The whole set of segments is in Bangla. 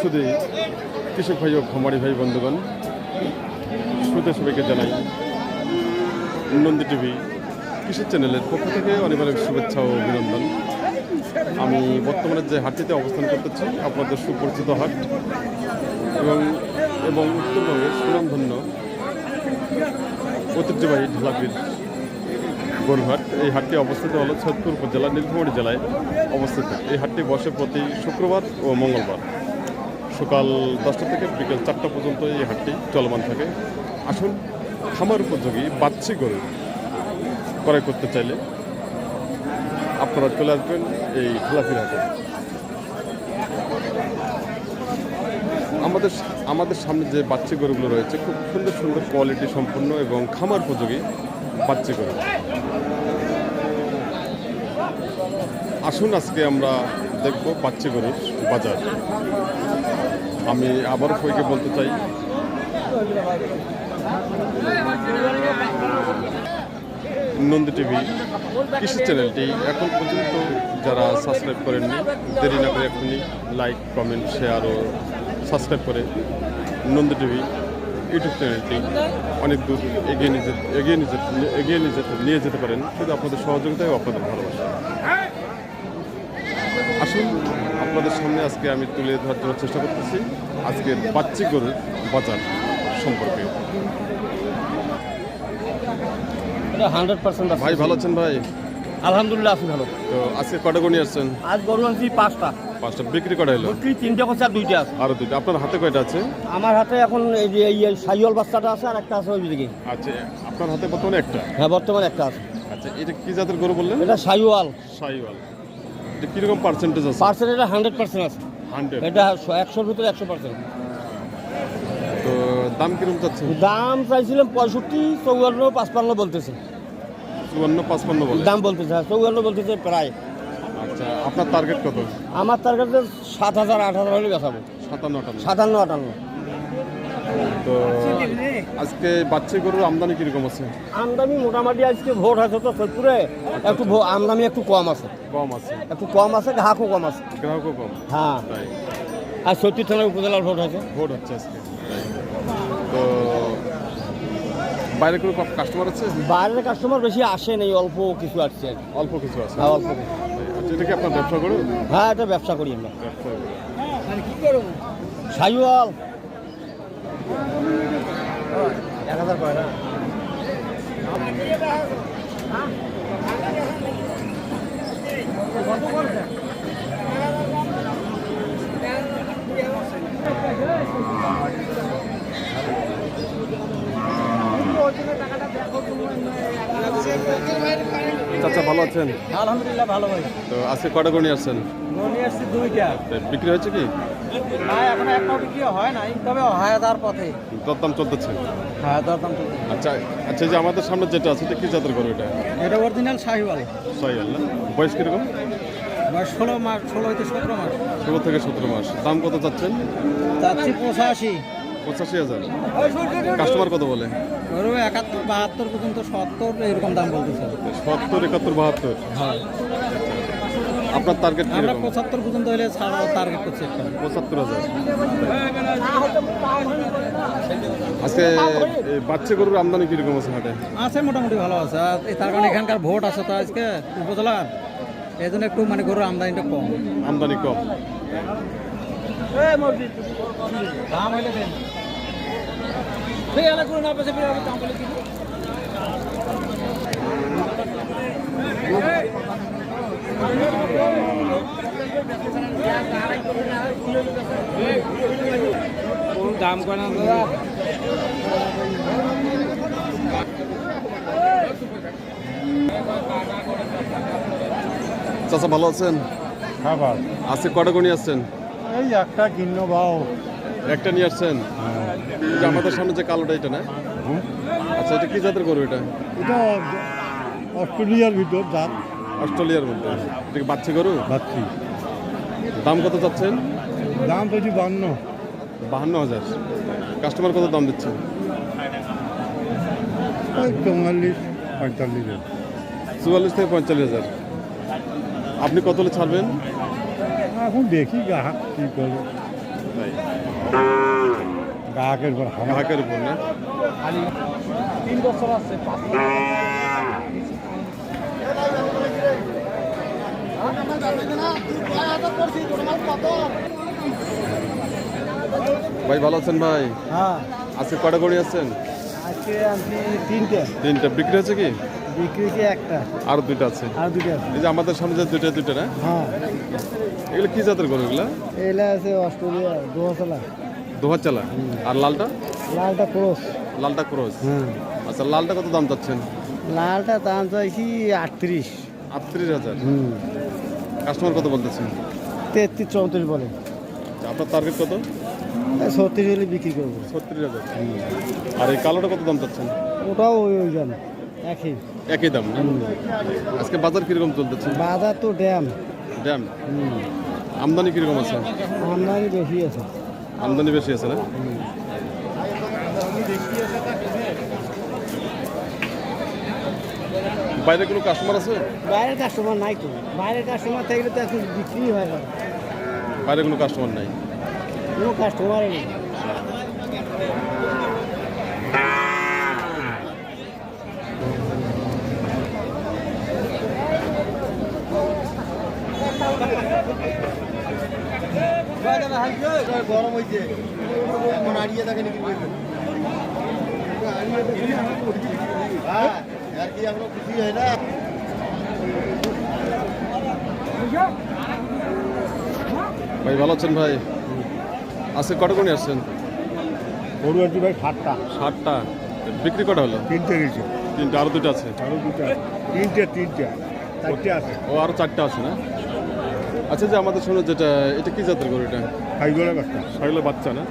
শুধু কৃষক ভাই ও খামারি ভাই, বন্ধুগণ শুধু সবাইকে জানাই নন্দী টিভি কৃষি চ্যানেলের পক্ষ থেকে অনেক অনেক শুভেচ্ছা ও অভিনন্দন। আমি বর্তমানে যে হাটটিতে অবস্থান করতেছি, আপনাদের সুপরিচিত হাট এবং এবং উত্তরবঙ্গের সুনামধন্য ঐতিহ্যবাহী ঢালাপির গরুহাট। এই হাটটি অবস্থিত হলো সৈয়দপুর উপজেলার নীলফামারী জেলায় অবস্থিত। এই হাটটি বসে প্রতি শুক্রবার ও মঙ্গলবার। সকাল দশটা থেকে বিকেল চারটা পর্যন্ত এই হাটটি চলমান থাকে। আসুন, খামার উপযোগী বাচ্চি গরু ক্রয় করতে চাইলে আপনারা চলে আসবেন এই ঢালাপির হাটে। আমাদের আমাদের সামনে যে বাচ্চা গরুগুলো রয়েছে, খুব সুন্দর সুন্দর কোয়ালিটি সম্পূর্ণ এবং খামার উপযোগী বাচ্চা গরু। আসুন, আজকে আমরা দেখব বাচ্চা গরুর বাজার। আমি আবারও সবাইকে বলতে চাই। নন্দী টিভি কৃষি চ্যানেলটি এখন পর্যন্ত যারা সাবস্ক্রাইব করেননি, দেরি না করে এখনই লাইক, কমেন্ট, শেয়ার ও সাবস্ক্রাইব করে নন্দী টিভি ইউটিউব চ্যানেলটি অনেক দূর এগিয়ে নিয়ে যেতে এগিয়ে নিয়ে যেতে নিয়ে যেতে পারেন। শুধু আপনাদের সহযোগিতায় আপনাদের ভালোবাসা আসুন। আপনাদের সামনে আজকে আমি তুলে ধরার জন্য চেষ্টা করতেছি। আজকের বাচ্চি গরুর বাজার সম্পর্কে। এটা হান্ড্রেড পার্সেন্ট ভাই ভালো আছেন ভাই? আলহামদুলিল্লাহ আছি ভালো। তো আজকে কটা গরু আসছেন? আজ গরু আনছি পাঁচটা। পাঁচটা। বিক্রি করা হলো? বিক্রি তিনটে করছে আর দুইটা আছে। আরও দুটো আপনার হাতে কয়টা আছে? আমার হাতে এখন এই যে এই সাইওয়াল বাচ্চাটা আছে আর একটা আছে ওই দিকে। আচ্ছা আপনার হাতে বর্তমানে একটা? হ্যাঁ বর্তমানে একটা আছে। আচ্ছা এটা কি জাতের গরু বললেন? এটা সাইওয়াল। সাইওয়াল। কীরকম পার্সেন্টেজ আছে? পার্সেন্ট এটা হান্ড্রেড পার্সেন্ট আছে। হান্ড্রেড এটা একশোর ভিতরে একশো পার্সেন্ট তো দাম কীরকম চাচ্ছে? দাম চাইছিলাম পঁয়ষট্টি চৌয়ান্ন পাঁচপান্ন বলতেছে। চুয়ান্ন পাঁচপান্ন বলে? দাম বলতেছে হ্যাঁ চৌয়ান্ন বলতেছে প্রায়। আচ্ছা আপনার টার্গেট কত? আমার কাছে সাত হাজার আট হাজার হলে বেচাবো। সাতান্ন আটান্ন। সাতান্ন আটান্ন। তো আজকে বাচ্চা গরুর আমদানি কীরকম আছে? আমদানি মোটামুটি আজকে ভোট আছে তো সৈপুরে একটু ভো- আমদানি একটু কম আছে। কম আছে। একটু কম আছে ঘাকও কম আছে। গ্রাহকও কম। হ্যাঁ। তাই। আর সত্যি থানার উপজেলার ভোট আছে। ভোট হচ্ছে আজকে। তো বাইরে কোনো কাস্টমার আছে? বাইরের কাস্টমার বেশি আসে নেই অল্প কিছু আসছে আর কি। অল্প কিছু আছে। হ্যাঁ অল্প কিছু। আচ্ছা, এটা কি আপনার ব্যবসা করুন হ্যাঁ এটা ব্যবসা করি আমরা। ব্যবসা করুন। সাইওয়াল। এক হাজার কয় না চাচা ভালো আছেন? আলহামদুলিল্লাহ ভালো ভাই। তো আজকে কটা গরু নিয়ে আসছেন? নিয়ে আসছি দুইটা। বিক্রি হয়েছে কি? না এখন একটাও বিক্রি হয় নাই তবে হায়াদার পথে। দরদাম চলতেছে? হায়াদার দাম আচ্ছা আচ্ছা যে আমাদের সামনে যেটা আছে এটা কি জাতের গরু এটা? এটা অরিজিনাল শাহিওয়াল। সাইয়াল না? বয়স কীরকম? বয়স ষোলো মাস ষোলো হইতে সতেরো মাস। ষোলো থেকে সতেরো মাস। দাম কত চাচ্ছেন? চাচ্ছি পঁচাশি। পঁচাশি হাজার। কাস্টমার কত বলে? ওরও একাত্তর বাহাত্তর পর্যন্ত সত্তর এরকম দাম বলতেছে। সত্তর একাত্তর বাহাত্তর? হ্যাঁ। আপনার টার্গেট আমরা পঁচাত্তর পর্যন্ত হলে ছাড়া টার্গেট করছি পঁচাত্তর হাজার। আজকে বাচ্চা গরুর আমদানি কীরকম আছে হাটে? আছে মোটামুটি ভালো আছে। আর তার কারণে এখানকার ভোট আছে তো আজকে উপজেলার। এই জন্য একটু মানে গরুর আমদানিটা কম। আমদানি কম। দাম হইলে দেন। না পেছে দাম বলে দাম কয় না দাদা? চাচা ভালো আছেন? খাবার আজকে কটা গণি আসছেন? এই একটা কিন্ন বাও একটা নিয়ে আসছেন? এই যে আমাদের সামনে যে কালোটা এটা না? আচ্ছা এটা কি জাতের গরু এটা? এটা অস্ট্রেলিয়ার ভিতর যার অস্ট্রেলিয়ার মধ্যে। এটা কি বাচ্চা গরু? যাচ্ছি দাম কত চাচ্ছেন? দাম পেয়েছি বান্ন। বাহান্ন হাজার। কাস্টমার কত দাম দিচ্ছে? চৌয়াল্লিশ পঁয়তাল্লিশ। চুয়াল্লিশ থেকে পঁয়তাল্লিশ হাজার। আপনি কত ছাড়বেন? এখন দেখি গ্রাহক কী করবে। গ্রাহকের উপর গ্রাহকের উপর না? তিন বছর আছে ভাই ভালো আছেন ভাই? হ্যাঁ। আজকে কটা গড়ি আছেন? আজকে আমি তিনটে। তিনটা। বিক্রি হয়েছে কি? একটা। আর দুইটা আছে। আর দুটো আছে। এই যে আমাদের সামনে যে দুইটা দুইটা না? হ্যাঁ। এগুলো কি জাতের গরু এগুলা? এলা আছে অস্ট্রেলিয়া দোহাতলা দোহার চালা আর লালটা? লালটা ক্রস। লালটা ক্রস। আচ্ছা লালটা কত দাম চাচ্ছেন? লালটা দাম চাইছি আটত্রিশ। আটত্রিশ হাজার। কাস্টমার কত বলতেছেন? তেত্রিশ চৌত্রিশ বলে। আপনার টার্গেট কত? ছত্রিশ হলে বিক্রি করব। ছত্রিশ হাজার। আর এই কালোটা কত দাম চাচ্ছেন? ওটাও ওই ওই দাম। একই। একই দাম? আজকে বাজার কীরকম চলতেছে? বাজার তো ড্যাম। ড্যাম? আমদানি কীরকম আছে? আমদানি বেশি আছে। আমদানি বেশি আছে না? বাইরে কোনো কাস্টমার আছে? বাইরের কাস্টমার নাই তো। বাইরের কাস্টমার থাকলে তো এখন বিক্রি হয় না। বাইরে কোনো কাস্টমার নাই? কোনো কাস্টমারই নেই। গরম হয়েছে এখন আড়িয়ে থাকে নাকি আর কি আমরা খুশি হয় না ভাই ভালো আছেন ভাই? আজকে কটা কোনি আসছেন? গরু আনছি ভাই সাতটা। ষাটটা বিক্রি কটা হলো? তিনটে গেছে। তিনটা আরও দুটো আছে? আরও দুটো তিনটে তিনটে। চারটে আছে। ও আরও চারটা আছে না? আচ্ছা যে আমাদের শোনো যেটা এটা কি জাতের গরু এটা? খাইগুলো বাচ্চা। সাইলে বাচ্চা না?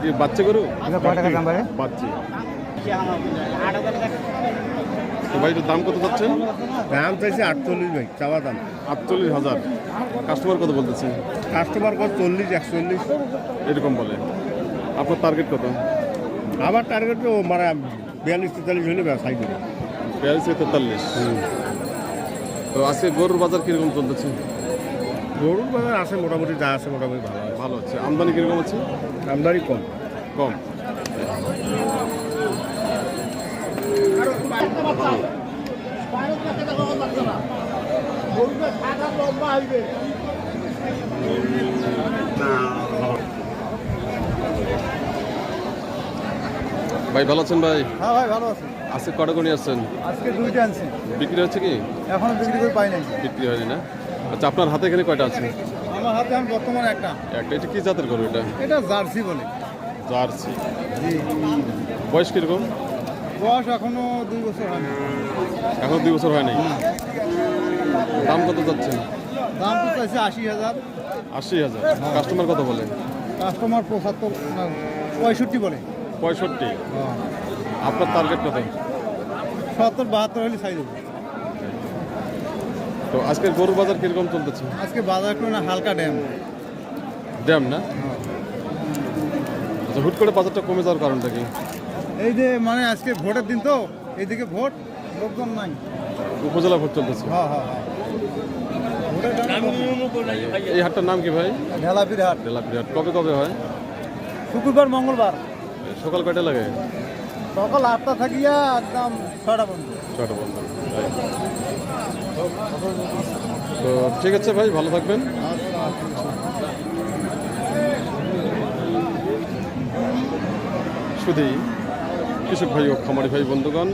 কি বাচ্চা গরু? এটা দাম বাড়ে বাচ্চি। তো ভাই এটার দাম কত যাচ্ছেন দাম চাইছে আটচল্লিশ ভাই চাওয়া দাম। আটচল্লিশ হাজার। কাস্টমার কত বলতেছে? কাস্টমার কত? চল্লিশ একচল্লিশ। এরকম বলে। আপনার টার্গেট কত? আমার টার্গেট তো মানে বিয়াল্লিশ তেতাল্লিশ হলে ব্যবসায় করি বিয়াল্লিশ থেকে তেতাল্লিশ। তো আজকে গরুর বাজার কীরকম চলতেছে? গরুর বাজার আছে মোটামুটি যা আছে মোটামুটি ভালো আছে। ভালো আছে। আমদানি কীরকম আছে? আমদানি কম। কম। ভাই ভালো আছেন ভাই? হ্যাঁ ভাই ভালো আছে। আজকে কটা গণি আসছেন? আজকে দুইটা আনছি। বিক্রি হচ্ছে কি? এখনও বিক্রি করে পাই নাই। বিক্রি হয়নি না? আচ্ছা আপনার হাতে এখানে কয়টা আছে? আমার হাতে এখন বর্তমানে একটা। একটা এটা কি জাতের গরু এটা? এটা জার্সি বলে। জার্সি। বয়স কীরকম? বয়স এখনও দুই বছর হয়নি। এখন দুই বছর হয়নি? দাম কত যাচ্ছেন দাম তো চাইছে আশি হাজার। আশি হাজার। কাস্টমার কত বলে? কাস্টমার পঁচাত্তর পঁয়ষট্টি বলে। পঁয়ষট্টি। আপনার টার্গেট কত? সত্তর বাহাত্তর হলে চাই দেবো। তো আজকের গরু বাজার কীরকম চলতেছে? আজকে বাজার একটু না হালকা ড্যাম। ড্যাম না? আচ্ছা হুট করে বাজারটা কমে যাওয়ার কারণটা কি? এই যে মানে আজকে ভোটের দিন তো এইদিকে ভোট লোকজন নাই। উপজেলা ভোট চলতেছে? হ্যাঁ হ্যাঁ হ্যাঁ। এই হাটটার নাম কি ভাই? ঢেলাপির হাট। ডেলাপির হাট। কবে কবে হয়? শুক্রবার মঙ্গলবার। সকাল কয়টা লাগে? সকাল আটটা থাকিয়া একদম ছয়টা পর্যন্ত। বন্ধ তাই। তো ঠিক আছে ভাই, ভালো থাকবেন। শুধুই কৃষক ভাই ও খামারি ভাই, বন্ধুগণ।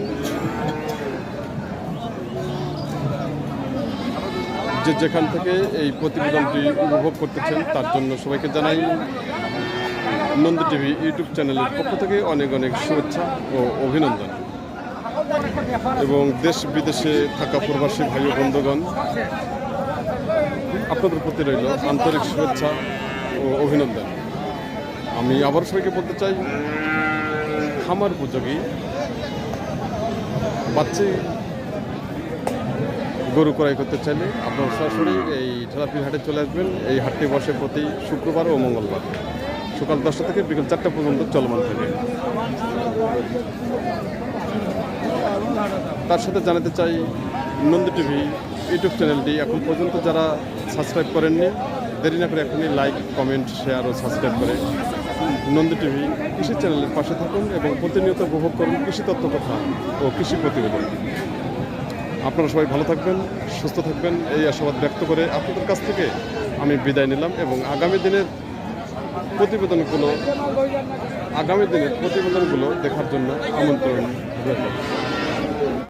যে যেখান থেকে এই প্রতিবেদনটি উপভোগ করতেছেন, তার জন্য সবাইকে জানাই নন্দী টিভি ইউটিউব চ্যানেলের পক্ষ থেকে অনেক অনেক শুভেচ্ছা ও অভিনন্দন। এবং দেশ বিদেশে থাকা প্রবাসী ভাই বন্ধুগণ, আপনাদের প্রতি রইল আন্তরিক শুভেচ্ছা ও অভিনন্দন। আমি আবার সবাইকে বলতে চাই, খামার উপযোগী, বাচ্চি গরু ক্রয় করতে চাইলে আপনারা সরাসরি এই ঠেলাপির হাটে চলে আসবেন। এই হাটটি বসে প্রতি শুক্রবার ও মঙ্গলবার। সকাল দশটা থেকে বিকেল চারটা পর্যন্ত চলমান থাকে। তার সাথে জানাতে চাই নন্দী টিভি ইউটিউব চ্যানেলটি। এখন পর্যন্ত যারা সাবস্ক্রাইব করেননি, দেরি না করে এখনই লাইক কমেন্ট শেয়ার ও সাবস্ক্রাইব করে নন্দী টিভি কৃষি চ্যানেলের পাশে থাকুন এবং প্রতিনিয়ত উপভোগ করুন কৃষি তত্ত্ব কথা ও কৃষি প্রতিবেদন। আপনারা সবাই ভালো থাকবেন, সুস্থ থাকবেন, এই আশাবাদ ব্যক্ত করে আপনাদের কাছ থেকে আমি বিদায় নিলাম এবং আগামী দিনের প্রতিবেদনগুলো, আগামী দিনের প্রতিবেদনগুলো দেখার জন্য আমন্ত্রণ রইল।